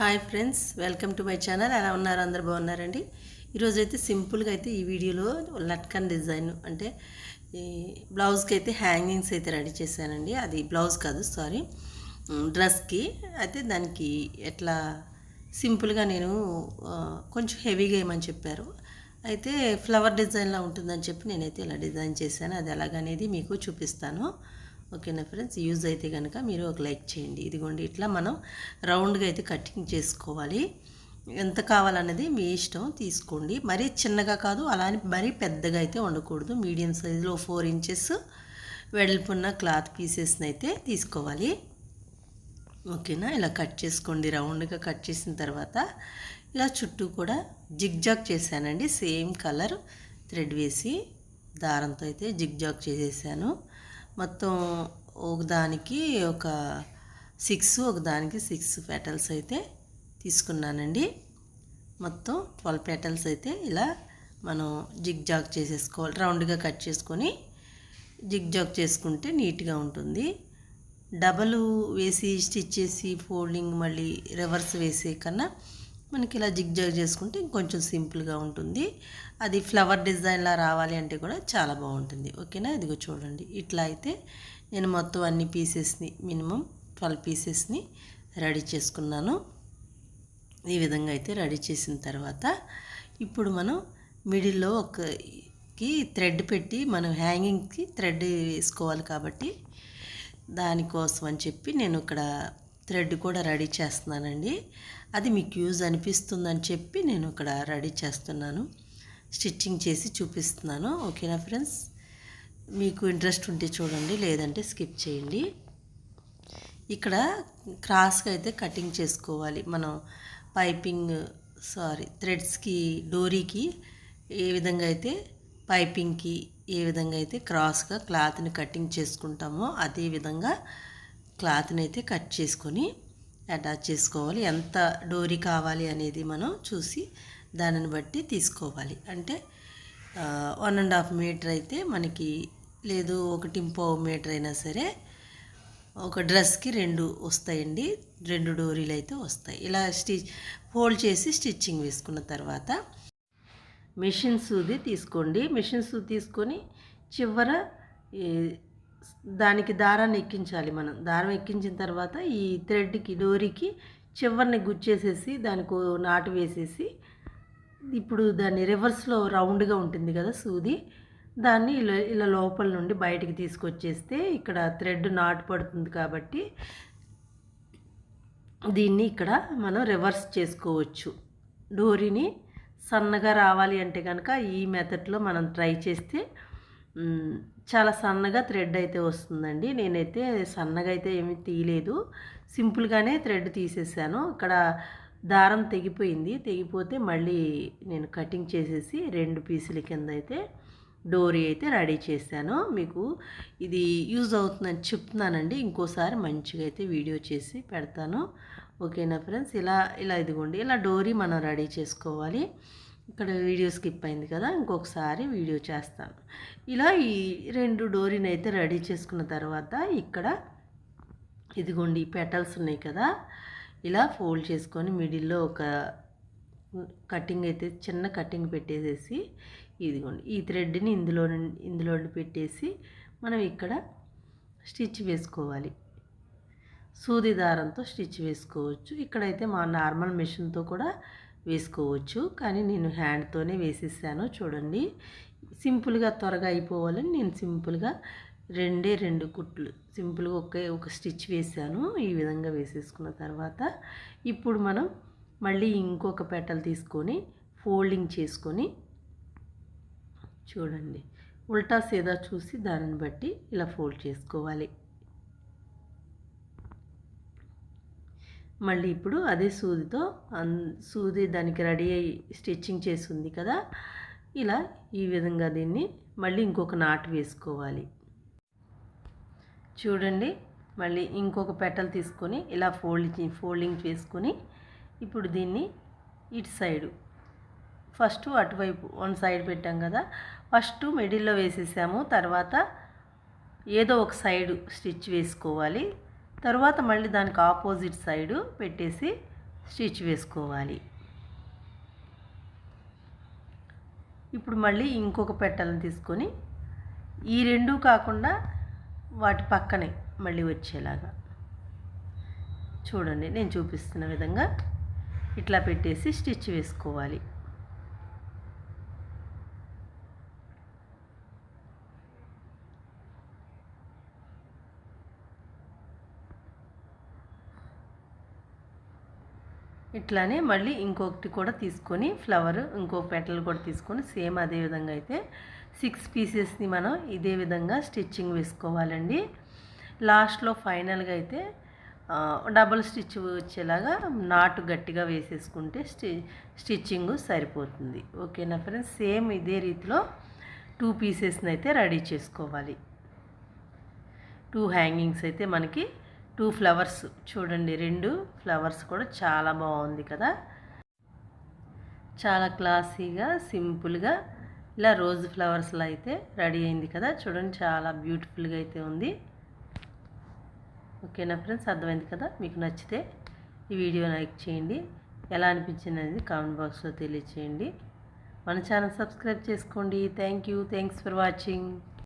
Hi friends welcome to my channel. ఎలా ఉన్నారు? అందరు బాగున్నారండి? ఈరోజు అయితే సింపుల్గా అయితే ఈ వీడియోలో లట్కన్ డిజైన్ అంటే ఈ బ్లౌజ్కి అయితే హ్యాంగింగ్స్ అయితే రెడీ చేశానండి. అది బ్లౌజ్ కాదు సారీ. డ్రెస్కి అయితే దానికి ఎట్లా సింపుల్గా నేను కొంచెం హెవీగా వేయమని చెప్పారు. అయితే ఫ్లవర్ డిజైన్లా ఉంటుందని చెప్పి నేనైతే ఇలా డిజైన్ చేశాను. అది ఎలాగనేది మీకు చూపిస్తాను. ఓకేనా ఫ్రెండ్స్? యూజ్ అయితే కనుక మీరు ఒక లైక్ చేయండి. ఇదిగోండి ఇట్లా మనం రౌండ్గా అయితే కటింగ్ చేసుకోవాలి. ఎంత కావాలన్నది మీ ఇష్టం తీసుకోండి. మరీ చిన్నగా కాదు అలా అని మరీ పెద్దగా అయితే ఉండకూడదు. మీడియం సైజులో ఫోర్ ఇంచెస్ వెడల్పున్న క్లాత్ పీసెస్ని అయితే తీసుకోవాలి. ఓకేనా? ఇలా కట్ చేసుకోండి. రౌండ్గా కట్ చేసిన తర్వాత ఇలా చుట్టూ కూడా జిగ్జాగ్ చేశానండి. సేమ్ కలర్ థ్రెడ్ వేసి దారంతో అయితే జిగ్జాగ్ చేసేసాను. మొత్తం ఒక దానికి ఒక సిక్స్ ఒక దానికి సిక్స్ పెటల్స్ అయితే తీసుకున్నానండి. మొత్తం ట్వెల్వ్ పెటల్స్ అయితే ఇలా మనం జిగ్జాగ్ చేసేసుకోవాలి. రౌండ్గా కట్ చేసుకొని జిగ్జాగ్ చేసుకుంటే నీట్గా ఉంటుంది. డబల్ వేసి స్టిచ్ చేసి ఫోల్డింగ్ మళ్ళీ రివర్స్ వేసే కన్నా మనకి ఇలా జిగ్జాగ్ చేసుకుంటే ఇంకొంచెం సింపుల్గా ఉంటుంది. అది ఫ్లవర్ డిజైన్లా రావాలి అంటే కూడా చాలా బాగుంటుంది. ఓకేనా? ఇదిగో చూడండి. ఇట్లా అయితే నేను మొత్తం అన్ని పీసెస్ని మినిమం ట్వెల్వ్ పీసెస్ని రెడీ చేసుకున్నాను. ఈ విధంగా అయితే రెడీ చేసిన తర్వాత ఇప్పుడు మనం మిడిల్లో ఒకకి థ్రెడ్ పెట్టి మనం హ్యాంగింగ్కి థ్రెడ్ వేసుకోవాలి కాబట్టి దానికోసం అని చెప్పి నేను ఇక్కడ థ్రెడ్ కూడా రెడీ చేస్తున్నానండి. అది మీకు యూజ్ అనిపిస్తుందని చెప్పి నేను ఇక్కడ రెడీ చేస్తున్నాను. స్టిచ్చింగ్ చేసి చూపిస్తున్నాను. ఓకేనా ఫ్రెండ్స్? మీకు ఇంట్రెస్ట్ ఉంటే చూడండి లేదంటే స్కిప్ చేయండి. ఇక్కడ క్రాస్గా అయితే కటింగ్ చేసుకోవాలి. మనం పైపింగ్ సారీ థ్రెడ్స్కి డోరీకి ఏ విధంగా అయితే పైపింగ్కి ఏ విధంగా అయితే క్రాస్గా క్లాత్ని కటింగ్ చేసుకుంటామో అదే విధంగా క్లాత్ని అయితే కట్ చేసుకొని అటాచ్ చేసుకోవాలి. ఎంత డోరీ కావాలి అనేది మనం చూసి దానిని బట్టి తీసుకోవాలి. అంటే వన్ అండ్ హాఫ్ మీటర్ అయితే మనకి లేదు ఒకటి పావు మీటర్ అయినా సరే ఒక డ్రెస్కి రెండు వస్తాయండి. రెండు డోరీలు అయితే వస్తాయి. ఇలా స్టిచ్ ఫోల్డ్ చేసి స్టిచ్చింగ్ వేసుకున్న తర్వాత మిషన్ సూది తీసుకోండి. మిషన్ సూది తీసుకొని చివర దానికి దారాన్ని ఎక్కించాలి మనం. దారం ఎక్కించిన తర్వాత ఈ థ్రెడ్కి డోరీకి చివరిని గుచ్చేసేసి దానికి నాటు వేసేసి ఇప్పుడు దాన్ని రివర్స్లో రౌండ్గా ఉంటుంది కదా సూది. దాన్ని ఇలా ఇలా లోపల నుండి బయటికి తీసుకొచ్చేస్తే ఇక్కడ థ్రెడ్ నాటు పడుతుంది కాబట్టి దీన్ని ఇక్కడ మనం రివర్స్ చేసుకోవచ్చు. డోరీని సన్నగా రావాలి అంటే కనుక ఈ మెథడ్లో మనం ట్రై చేస్తే చాలా సన్నగా థ్రెడ్ అయితే వస్తుందండి. నేనైతే సన్నగా అయితే ఏమీ తీయలేదు. సింపుల్గానే థ్రెడ్ తీసేసాను. ఇక్కడ దారం తెగిపోయింది. తెగిపోతే మళ్ళీ నేను కటింగ్ చేసేసి రెండు పీసుల కింద అయితే డోరీ అయితే రెడీ చేశాను. మీకు ఇది యూజ్ అవుతుందని చెప్తున్నానండి. ఇంకోసారి మంచిగా అయితే వీడియో చేసి పెడతాను. ఓకేనా ఫ్రెండ్స్? ఇలా ఇలా ఇదిగోండి. ఇలా డోరీ మనం రెడీ చేసుకోవాలి. ఇక్కడ వీడియో స్కిప్ అయింది కదా ఇంకొకసారి వీడియో చేస్తాను. ఇలా ఈ రెండు డోరీని అయితే రెడీ చేసుకున్న తర్వాత ఇక్కడ ఇదిగోండి పెటల్స్ ఉన్నాయి కదా ఇలా ఫోల్డ్ చేసుకొని మిడిల్లో ఒక కటింగ్ అయితే చిన్న కటింగ్ పెట్టేసేసి ఇదిగోండి ఈ థ్రెడ్ని ఇందులో నుండి ఇందులో పెట్టేసి మనం ఇక్కడ స్టిచ్ వేసుకోవాలి. సూది దారంతో స్టిచ్ వేసుకోవచ్చు. ఇక్కడైతే మా నార్మల్ మిషన్తో కూడా వేసుకోవచ్చు. కానీ నేను హ్యాండ్తోనే వేసేసాను. చూడండి. సింపుల్గా త్వరగా అయిపోవాలని నేను సింపుల్గా రెండే రెండు కుట్లు సింపుల్గా ఒకే ఒక స్టిచ్ వేసాను. ఈ విధంగా వేసేసుకున్న తర్వాత ఇప్పుడు మనం మళ్ళీ ఇంకొక పెటల్ తీసుకొని ఫోల్డింగ్ చేసుకొని చూడండి. ఉల్టా సీదా చూసి దానిని బట్టి ఇలా ఫోల్డ్ చేసుకోవాలి. మళ్ళీ ఇప్పుడు అదే సూదితో అన్ సూది దానికి రెడీ అయ్యి స్టిచ్చింగ్ చేసింది కదా. ఇలా ఈ విధంగా దీన్ని మళ్ళీ ఇంకొక నాటు వేసుకోవాలి. చూడండి మళ్ళీ ఇంకొక పెటల్ తీసుకొని ఇలా ఫోల్డ్ ఫోల్డింగ్ చేసుకొని ఇప్పుడు దీన్ని ఇటు సైడు. ఫస్ట్ అటువైపు వన్ సైడ్ పెట్టాం కదా. ఫస్ట్ మిడిల్లో వేసేసాము. తర్వాత ఏదో ఒక సైడు స్టిచ్ వేసుకోవాలి. తర్వాత మళ్ళీ దానికి ఆపోజిట్ సైడు పెట్టేసి స్టిచ్ వేసుకోవాలి. ఇప్పుడు మళ్ళీ ఇంకొక పెట్టలను తీసుకొని ఈ రెండు కాకుండా వాటి పక్కనే మళ్ళీ వచ్చేలాగా. చూడండి నేను చూపిస్తున్న విధంగా ఇట్లా పెట్టేసి స్టిచ్ వేసుకోవాలి. ఇట్లానే మళ్ళీ ఇంకొకటి కూడా తీసుకొని ఫ్లవర్ ఇంకో పెటల్ కూడా తీసుకొని సేమ్ అదే విధంగా అయితే సిక్స్ పీసెస్ని మనం ఇదే విధంగా స్టిచ్చింగ్ వేసుకోవాలండి. లాస్ట్లో ఫైనల్గా అయితే డబల్ డబుల్ స్టిచ్ వచ్చేలాగా నాటు గట్టిగా వేసేసుకుంటే స్టి స్టిచ్చింగ్ సరిపోతుంది. ఓకేనా ఫ్రెండ్స్? సేమ్ ఇదే రీతిలో టూ పీసెస్ని అయితే రెడీ చేసుకోవాలి. టూ హ్యాంగింగ్స్ అయితే మనకి టూ ఫ్లవర్స్ చూడండి రెండు ఫ్లవర్స్ కూడా చాలా బాగుంది కదా. చాలా క్లాసీగా సింపుల్గా ఇలా రోజ్ ఫ్లవర్స్లో అయితే రెడీ అయింది కదా. చూడండి చాలా బ్యూటిఫుల్గా అయితే ఉంది. ఓకేనా ఫ్రెండ్స్? అర్థమైంది కదా? మీకు నచ్చితే ఈ వీడియో లైక్ చేయండి. ఎలా అనిపించింది అనేది కామెంట్ బాక్స్లో తెలియచేయండి. మన ఛానల్ సబ్స్క్రైబ్ చేసుకోండి. Thank you. Thanks for watching.